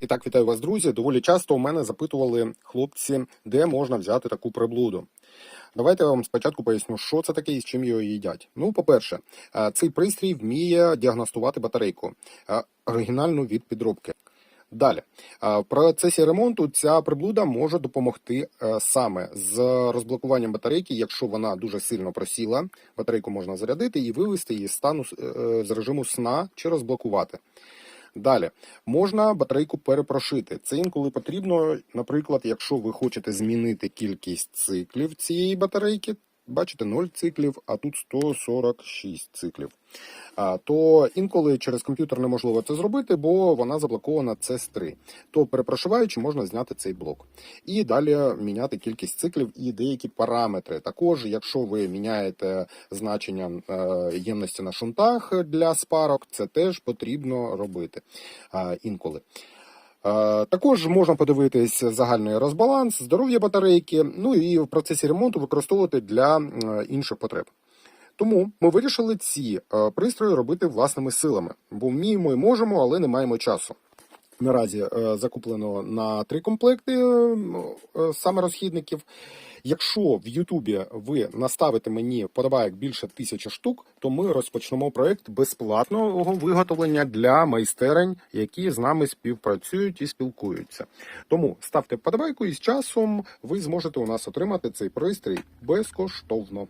І так, вітаю вас, друзі. Доволі часто у мене запитували хлопці, де можна взяти таку приблуду. Давайте я вам спочатку поясню, що це таке і з чим його їдять. Ну, по-перше, е, цей пристрій вміє діагностувати батарейку е, оригінальну від підробки. Далі, е, в процесі ремонту ця приблуда може допомогти саме з розблокуванням батарейки, якщо вона дуже сильно просіла. Батарейку можна зарядити і вивести її з стану з режиму сна чи розблокувати. Далі можна батарейку перепрошити. Це інколи потрібно, наприклад, якщо ви хочете змінити кількість циклів цієї батарейки, бачите 0 циклів, а тут 146 циклів. То інколи через комп'ютер неможливо це зробити, бо вона заблокована CS3. То перепрошиваючи, можна зняти цей блок. І далі міняти кількість циклів і деякі параметри. Також, якщо ви міняєте значення е, ємності на шунтах для спарок, це теж потрібно робити інколи. Е, Також можна подивитись загальний розбаланс, здоров'я батарейки, ну і в процесі ремонту використовувати для е, інших потреб. Тому ми вирішили ці е, пристрої робити власними силами, бо вміємо і можемо, але не маємо часу. Наразі е, закуплено на три комплекти е, е, саме розхідників. Якщо в Ютубі ви наставите мені вподобайок більше тисячі штук, то ми розпочнемо проект безплатного виготовлення для майстерень, які з нами співпрацюють і спілкуються. Тому ставте вподобайку, і з часом ви зможете у нас отримати цей пристрій безкоштовно.